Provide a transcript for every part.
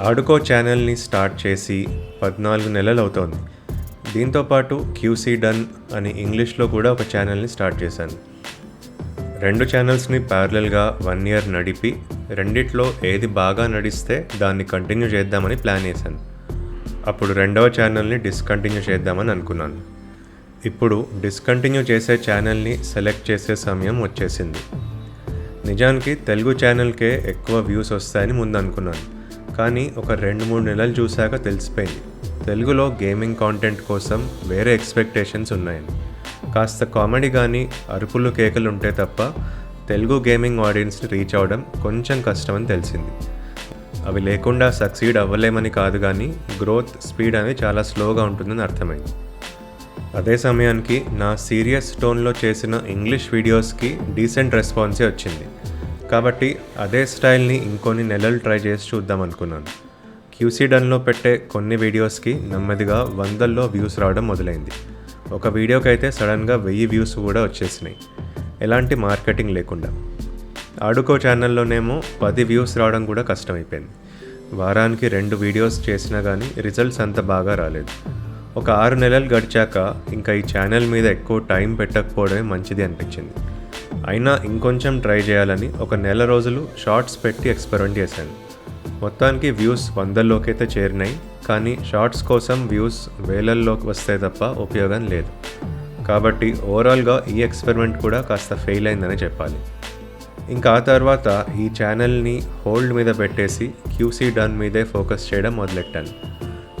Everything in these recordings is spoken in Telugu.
ఆడుకో ఛానల్ని స్టార్ట్ చేసి పద్నాలుగు నెలలు అవుతోంది దీంతోపాటు క్యూసీ డన్ అని ఇంగ్లీష్లో కూడా ఒక ఛానల్ని స్టార్ట్ చేశాను. రెండు ఛానల్స్ని ప్యారలల్గా వన్ ఇయర్ నడిపి రెండిట్లో ఏది బాగా నడిస్తే దాన్ని కంటిన్యూ చేద్దామని ప్లాన్ చేశాను. అప్పుడు రెండవ ఛానల్ని డిస్కంటిన్యూ చేద్దామని అనుకున్నాను. ఇప్పుడు డిస్కంటిన్యూ చేసే ఛానల్ని సెలెక్ట్ చేసే సమయం వచ్చేసింది. నిజానికి తెలుగు ఛానల్కే ఎక్కువ వ్యూస్ వస్తాయని ముందు అనుకున్నాను కానీ ఒక రెండు మూడు నెలలు చూశాక తెలిసిపోయింది. తెలుగులో గేమింగ్ కాంటెంట్ కోసం వేరే ఎక్స్పెక్టేషన్స్ ఉన్నాయని కాస్త కామెడీ కానీ అరుపులు కేకలు ఉంటే తప్ప తెలుగు గేమింగ్ ఆడియన్స్ని రీచ్ అవ్వడం కొంచెం కష్టమని తెలిసింది. అవి లేకుండా సక్సీడ్ అవ్వలేమని కాదు కానీ గ్రోత్ స్పీడ్ అనేది చాలా స్లోగా ఉంటుందని అర్థమైంది. అదే సమయానికి నా సీరియస్ టోన్లో చేసిన ఇంగ్లీష్ వీడియోస్కి డీసెంట్ రెస్పాన్సే వచ్చింది. కాబట్టి అదే స్టైల్ని ఇంకొన్ని నెలలు ట్రై చేసి చూద్దాం అనుకున్నాను. క్యూసీ డన్లో పెట్టే కొన్ని వీడియోస్కి నెమ్మదిగా వందల్లో వ్యూస్ రావడం మొదలైంది. ఒక వీడియోకి అయితే సడన్గా వెయ్యి వ్యూస్ కూడా వచ్చేసినాయి. ఎలాంటి మార్కెటింగ్ లేకుండా. ఆడుకో ఛానల్లోనేమో పది వ్యూస్ రావడం కూడా కష్టమైపోయింది. వారానికి రెండు వీడియోస్ చేసినా కానీ రిజల్ట్స్ అంత బాగా రాలేదు. ఒక ఆరు నెలలు గడిచాక ఇంకా ఈ ఛానల్ మీద ఎక్కువ టైం పెట్టకపోవడమే మంచిది అనిపించింది. అయినా ఇంకొంచెం ట్రై చేయాలని ఒక నెల రోజులు షార్ట్స్ పెట్టి ఎక్స్పెరిమెంట్ చేశాను. మొత్తానికి వ్యూస్ వందల్లోకి అయితే చేరినాయి కానీ షార్ట్స్ కోసం వ్యూస్ వేలల్లోకి వస్తే తప్ప ఉపయోగం లేదు. కాబట్టి ఓవరాల్గా ఈ ఎక్స్పెరిమెంట్ కూడా కాస్త ఫెయిల్ అయిందని చెప్పాలి. ఇంకా ఆ తర్వాత ఈ ఛానల్ని హోల్డ్ మీద పెట్టేసి క్యూసీ డన్ మీదే ఫోకస్ చేయడం మొదలెట్టాను.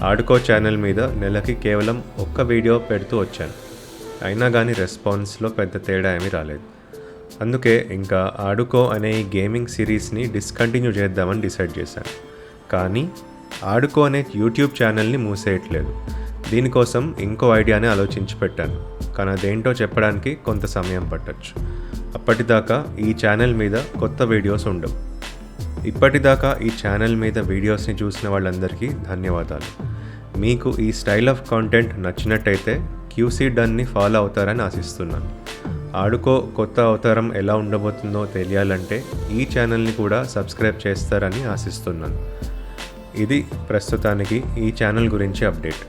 ఆడుకో ఛానల్ మీద నెలకి కేవలం ఒక్క వీడియో పెడుతూ వచ్చాను. అయినా కానీ రెస్పాన్స్లో పెద్ద తేడా ఏమీ రాలేదు. అందుకే ఇంకా ఆడుకో అనే ఈ గేమింగ్ సిరీస్ని డిస్కంటిన్యూ చేద్దామని డిసైడ్ చేశాను. కానీ ఆడుకో అనే యూట్యూబ్ ఛానల్ని మూసేయట్లేదు. దీనికోసం ఇంకో ఐడియాని ఆలోచించి పెట్టాను. కానీ అదేంటో చెప్పడానికి కొంత సమయం పట్టచ్చు. అప్పటిదాకా ఈ ఛానల్ మీద కొత్త వీడియోస్ ఉండవు. ఇప్పటిదాకా ఈ ఛానల్ మీద వీడియోస్ని చూసిన వాళ్ళందరికీ ధన్యవాదాలు. మీకు ఈ స్టైల్ ఆఫ్ కాంటెంట్ నచ్చినట్టయితే క్యూసీ డన్ని ఫాలో అవుతారని ఆశిస్తున్నాను. ఆడుకో కొత్త అవతారం ఎలా ఉండబోతుందో తెలియాలంటే ఈ ఛానల్ని కూడా సబ్స్క్రైబ్ చేస్తారని ఆశిస్తున్నాను. ఇది ప్రస్తుతానికి ఈ ఛానల్ గురించి అప్డేట్.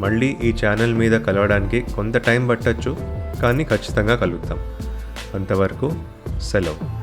మళ్ళీ ఈ ఛానల్ మీద కలవడానికి కొంత టైం పట్టచ్చు కానీ ఖచ్చితంగా కలుగుతాం అంతవరకు సెలవు.